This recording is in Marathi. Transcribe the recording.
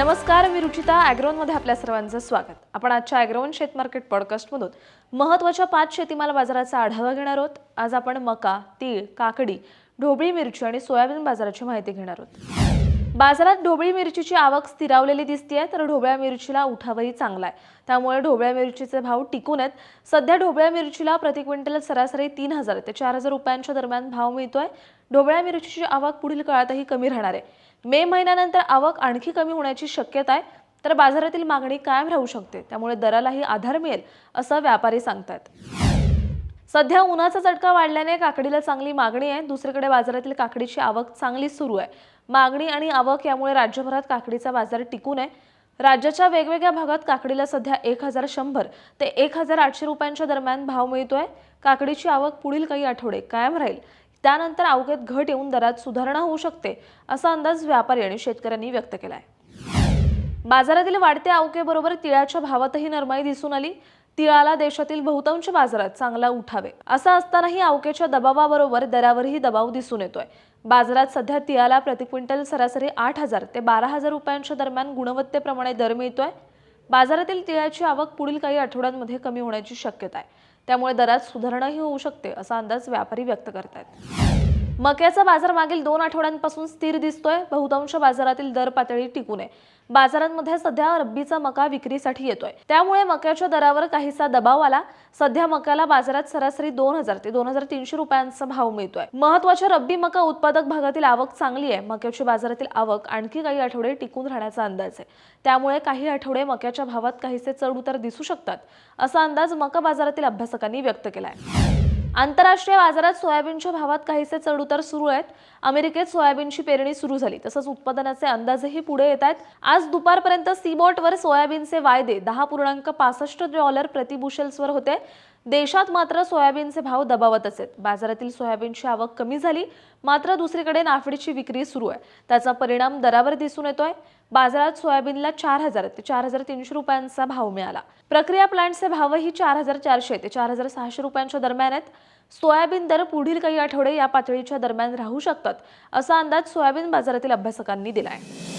नमस्कार मी रुचिता. ॲग्रोनमध्ये आपल्या सर्वांचं स्वागत. आपण आजच्या ॲग्रोन शेत मार्केट पॉडकास्टमधून महत्त्वाच्या पाच शेतीमाल बाजाराचा आढावा घेणार आहोत. आज आपण मका तीळ काकडी ढोबळी मिरची आणि सोयाबीन बाजाराची माहिती घेणार आहोत. बाजारात ढोबळी मिरचीची आवक स्थिरावलेली दिसतीये तर ढोबळ्या मिरचीला उठावही चांगला आहे त्यामुळे ढोबळ्या मिरचीचे भाव टिकून आहेत. सध्या ढोबळ्या मिरचीला प्रति क्विंटल सरासरी तीन हजार ते चार हजार रुपयांच्या दरम्यान भाव मिळतोय. ढोबळ्या मिरचीची आवक पुढील काळातही कमी राहणार आहे. मे महिन्यानंतर आवक आणखी कमी होण्याची शक्यता आहे. तर बाजारातील मागणी कायम राहू शकते. त्यामुळे दरालाही आधार मिळेल असं व्यापारी सांगतात सध्या उन्हाचा चटका वाढल्याने काकडीला चांगली मागणी आहे. दुसरीकडे बाजारातील काकडीची आवक चांगली सुरू आहे. मागणी आणि आवक यामुळे राज्यभरात काकडीचा बाजार टिकून आहे. राज्याच्या वेगवेगळ्या भागात काकडीला सध्या एक हजार शंभर ते एक हजार आठशे रुपयांच्या दरम्यान भाव मिळतोय. काकडीची आवक पुढील काही आठवडे कायम राहील. त्यानंतर अवघ्यात घट येऊन दरात सुधारणा होऊ शकते असा अंदाज व्यापारी आणि शेतकऱ्यांनी व्यक्त केला आहे बाजारातील वाढत्या अवकेबरोबर तिळाच्या भावातही नरमाई दिसून आली. तिळाला देशातील बहुतांश बाजारात चांगला उठावे. असं असतानाही अवकेच्या दबावाबरोबर दरावरही दबाव दिसून येतोय. बाजारात सध्या तिळाला प्रति क्विंटल सरासरी आठ हजार ते बारा हजार रुपयांच्या दरम्यान गुणवत्तेप्रमाणे दर मिळतोय. बाजारातील तिळाची आवक पुढील काही आठवड्यांमध्ये कमी होण्याची शक्यता आहे. त्यामुळे दरात सुधारणाही होऊ शकते असा अंदाज व्यापारी व्यक्त करतायत. मक्याचा बाजार मागील दोन आठवड्यांपासून स्थिर दिसतोय. बहुतांश बाजारातील दर पातळी टिकून आहे. बाजारांमध्ये सध्या रब्बीचा मका विक्रीसाठी येतोय. त्यामुळे मक्याच्या दरावर काहीसा दबाव आला. सध्या मक्याला बाजारात सरासरी दोन हजार ते दोन हजार तीनशे रुपयांचा भाव मिळतोय. महत्त्वाच्या रब्बी मका उत्पादक भागातील आवक चांगली आहे. मक्याची बाजारातील आवक आणखी काही आठवडे टिकून राहण्याचा अंदाज आहे. त्यामुळे काही आठवडे मक्याच्या भावात काहीसे चढ उतार दिसू शकतात असा अंदाज मका बाजारातील अभ्यासकांनी व्यक्त केला आहे आंतरराष्ट्रीय बाजारात सोयाबीनच्या भावात काहीसे चढउतार सुरू आहेत. अमेरिकेत सोयाबीनची पेरणी सुरू झाली. तसंच उत्पादनाचे अंदाजही पुढे येत आहेत. आज दुपारपर्यंत सीबॉटवर सोयाबीनचे वायदे दहा पूर्णांक पासष्ट डॉलर प्रतिबुशेल्सवर होते. देशात मात्र सोयाबीनचे भाव दबावतच आहेत. बाजारातील सोयाबीनची आवक कमी झाली मात्र दुसरीकडे नाफेडची विक्री सुरू आहे. त्याचा परिणाम दरावर दिसून येतोय. बाजारात सोयाबीनला चार हजार ते चार हजार तीनशे रुपयांचा भाव मिळाला. प्रक्रिया प्लांटचे भावही चार हजार चारशे ते चार हजार सहाशे रुपयांच्या दरम्यान आहेत. सोयाबीन दर पुढील काही आठवडे या पातळीच्या दरम्यान राहू शकतात असा अंदाज सोयाबीन बाजारातील अभ्यासकांनी दिला आहे